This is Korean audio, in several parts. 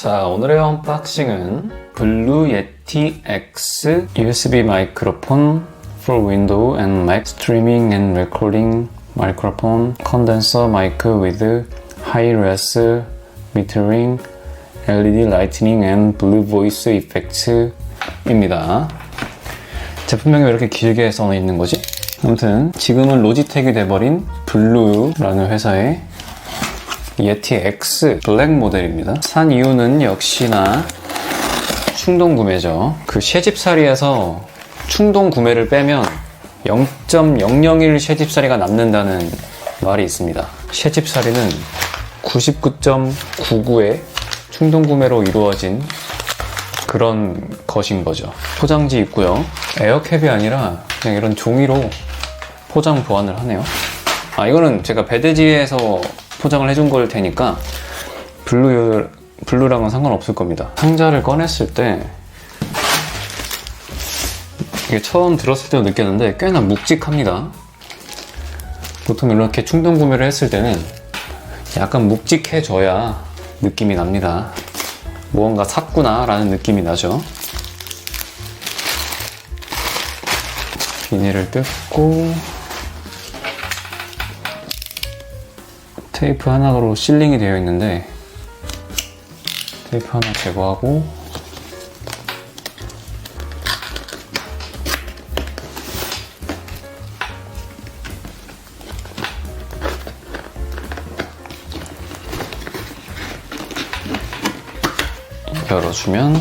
자, 오늘의 언박싱은 블루 예티 X USB 마이크로폰 for window and Mac streaming and recording microphone condenser mic with high res metering LED lightning and blue voice effect입니다. 제품명이 왜 이렇게 길게 써 있는 거지? 아무튼 지금은 로지텍이 돼버린 블루라는 회사의 예티 X 블랙 모델입니다. 산 이유는 역시나 충동 구매죠. 그 쉐집살이에서 충동 구매를 빼면 0.001 쉐집살이가 남는다는 말이 있습니다. 쉐집살이는 99.99의 충동 구매로 이루어진 그런 것인 거죠. 포장지 있고요. 에어캡이 아니라 그냥 이런 종이로 포장 보완을 하네요. 아 이거는 제가 배대지에서 포장을 해준 걸 테니까 블루 블루랑은 상관없을 겁니다. 상자를 꺼냈을 때 이게 처음 들었을 때도 느꼈는데 꽤나 묵직합니다. 보통 이렇게 충동 구매를 했을 때는 약간 묵직해져야 느낌이 납니다. 무언가 샀구나 라는 느낌이 나죠. 비닐을 뜯고 테이프 하나로 실링이 되어 있는데 테이프 하나 제거하고 열어주면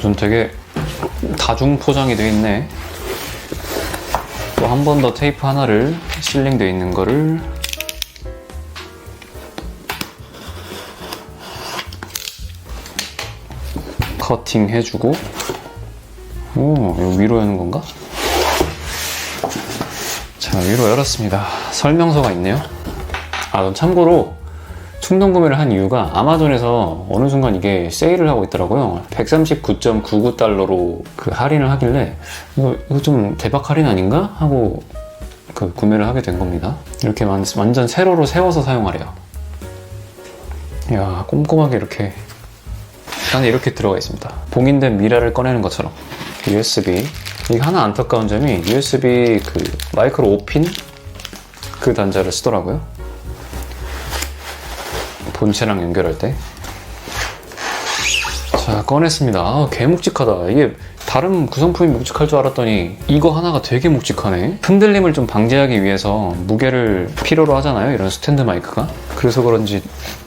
좀 되게 다중 포장이 되어 있네. 또 한 번 더 테이프 하나를 실링되어 있는 거를 커팅 해주고 오 이거 위로 여는 건가? 자 위로 열었습니다. 설명서가 있네요. 아 그럼 참고로 충동 구매를 한 이유가 아마존에서 어느 순간 이게 세일을 하고 있더라고요. 139.99달러로 그 할인을 하길래 이거, 이거 좀 대박 할인 아닌가? 하고 그 구매를 하게 된 겁니다. 이렇게 완, 완전 세로로 세워서 사용하래요. 이야, 꼼꼼하게 이렇게 안에 이렇게 들어가 있습니다. 봉인된 미라를 꺼내는 것처럼 USB 이게 하나 안타까운 점이 USB 그 마이크로 5핀 그 단자를 쓰더라고요. 본체랑 연결할 때. 자, 꺼냈습니다. 아, 개 묵직하다. 이게 다른 구성품이 묵직할 줄 알았더니 이거 하나가 되게 묵직하네. 흔들림을 좀 방지하기 위해서 무게를 필요로 하잖아요. 이런 스탠드 마이크가. 그래서 그런지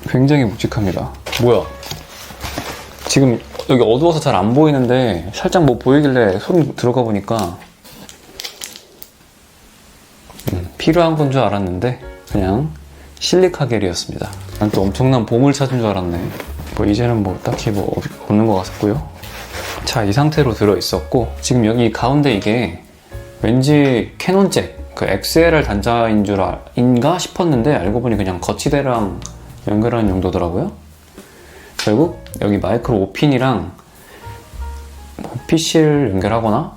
굉장히 묵직합니다. 뭐야? 지금 여기 어두워서 잘 안 보이는데 살짝 뭐 보이길래 손 들어가 보니까 음, 필요한 건 줄 알았는데 그냥 실리카 겔이었습니다. 난 또 엄청난 보물 찾은 줄 알았네. 뭐 이제는 뭐 딱히 뭐 없- 없는 것 같고요. 자, 이 상태로 들어 있었고 지금 여기 가운데 이게 왠지 캐논 잭 그 XLR 단자인 줄 알, 인가 싶었는데 알고 보니 그냥 거치대랑 연결하는 용도더라고요. 결국 여기 마이크로 5핀이랑 뭐 PC를 연결하거나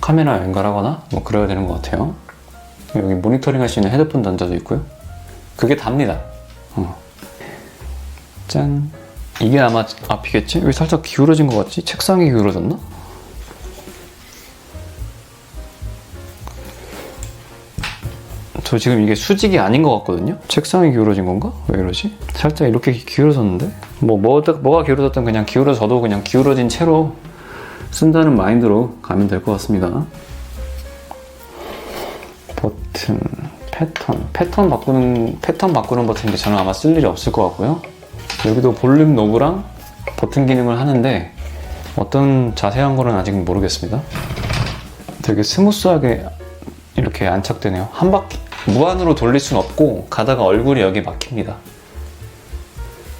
카메라 연결하거나 뭐 그래야 되는 것 같아요. 여기 모니터링 할 수 있는 헤드폰 단자도 있고요. 그게 답니다. 어. 짠. 이게 아마 앞이겠지? 왜 살짝 기울어진 것 같지? 책상이 기울어졌나? 저 지금 이게 수직이 아닌 것 같거든요? 책상이 기울어진 건가? 왜 이러지? 살짝 이렇게 기울어졌는데? 뭐, 뭐, 뭐가 기울어졌든 그냥 기울어져도 그냥 기울어진 채로 쓴다는 마인드로 가면 될 것 같습니다. 버튼, 패턴. 패턴 바꾸는, 패턴 바꾸는 버튼인데 저는 아마 쓸 일이 없을 것 같고요. 여기도 볼륨 노브랑 버튼 기능을 하는데 어떤 자세한 거는 아직 모르겠습니다. 되게 스무스하게 이렇게 안착되네요. 한 바퀴, 무한으로 돌릴 수는 없고 가다가 얼굴이 여기 막힙니다.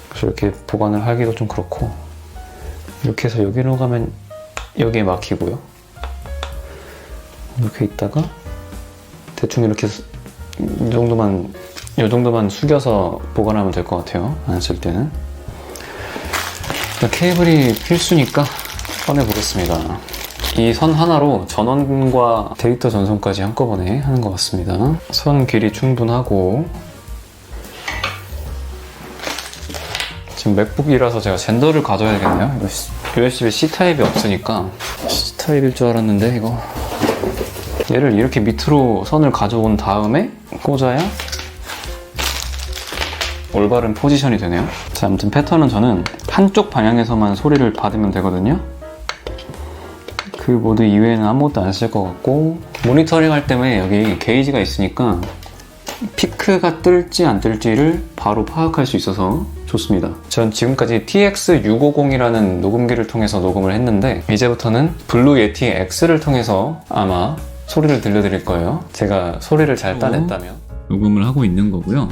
그래서 이렇게 보관을 하기도 좀 그렇고 이렇게 해서 여기로 가면 여기에 막히고요. 이렇게 있다가 대충 이렇게 수- 이 정도만 이 정도만 숙여서 보관하면 될 것 같아요. 안 쓸 때는. 케이블이 필수니까 꺼내 보겠습니다. 이 선 하나로 전원과 데이터 전송까지 한꺼번에 하는 것 같습니다. 선 길이 충분하고 지금 맥북이라서 제가 젠더를 가져야겠네요. 이거 USB-C 타입이 없으니까 C 타입일 줄 알았는데 이거 얘를 이렇게 밑으로 선을 가져온 다음에 꽂아야 올바른 포지션이 되네요. 자, 아무튼 패턴은 저는 한쪽 방향에서만 소리를 받으면 되거든요. 그 모드 이외에는 아무것도 안 쓸 것 같고 모니터링 할 때문에 여기 게이지가 있으니까 피크가 뜰지 안 뜰지를 바로 파악할 수 있어서 좋습니다. 전 지금까지 TX650이라는 녹음기를 통해서 녹음을 했는데 이제부터는 블루 예티 X를 통해서 아마 소리를 들려드릴 거예요. 제가 소리를 잘 따냈다면 녹음을 하고 있는 거고요.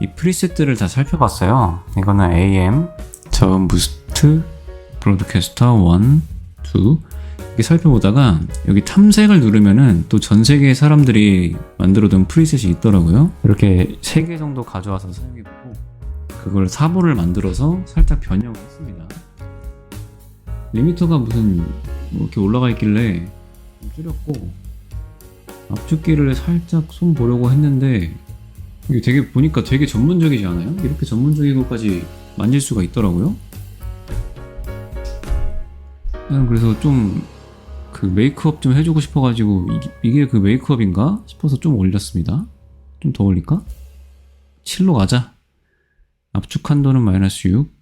이 프리셋들을 다 살펴봤어요. 이거는 AM, 저음 부스트, 브로드캐스터 1, 2 이렇게 살펴보다가 여기 탐색을 누르면은 또 전 세계의 사람들이 만들어둔 프리셋이 있더라고요. 이렇게 3개 정도 가져와서 사용해보고 그걸 사보를 만들어서 살짝 변형을 했습니다. 리미터가 무슨 뭐 이렇게 올라가 있길래 좀 줄였고 압축기를 살짝 손 보려고 했는데 이게 되게 보니까 되게 전문적이지 않아요? 이렇게 전문적인 것까지 만질 수가 있더라고요. 나는 그래서 좀 그 메이크업 좀 해주고 싶어가지고 이게, 그 메이크업인가 싶어서 좀 올렸습니다. 좀 더 올릴까? 7로 가자. 압축 한도는 마이너스 6.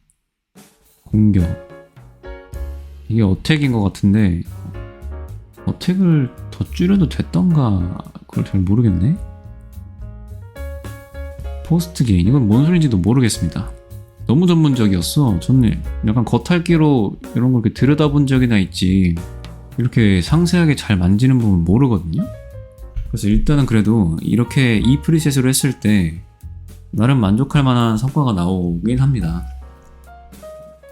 공격. 이게 어택인 것 같은데 어택을 더 줄여도 됐던가 그걸 잘 모르겠네. 포스트 게인 이건 뭔 소리인지도 모르겠습니다. 너무 전문적이었어. 저는 약간 겉핥기로 이런 걸 이렇게 들여다본 적이나 있지 이렇게 상세하게 잘 만지는 부분 모르거든요. 그래서 일단은 그래도 이렇게 이 프리셋으로 했을 때 나름 만족할 만한 성과가 나오긴 합니다.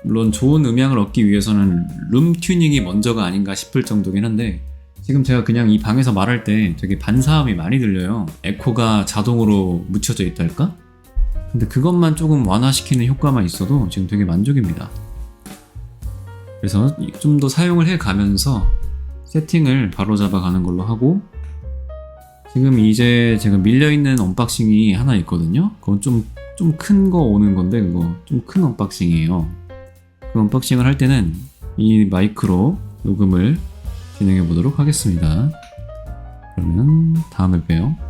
물론 좋은 음향을 얻기 위해서는 룸 튜닝이 먼저가 아닌가 싶을 정도긴 한데 지금 제가 그냥 이 방에서 말할 때 되게 반사음이 많이 들려요. 에코가 자동으로 묻혀져 있달까? 근데 그것만 조금 완화시키는 효과만 있어도 지금 되게 만족입니다. 그래서 좀 더 사용을 해 가면서 세팅을 바로잡아 가는 걸로 하고 지금 이제 제가 밀려있는 언박싱이 하나 있거든요. 그건 좀, 좀 큰 거 오는 건데, 그거 좀 큰 언박싱이에요. 그 언박싱을 할 때는 이 마이크로 녹음을 진행해 보도록 하겠습니다. 그러면 다음에 봬요.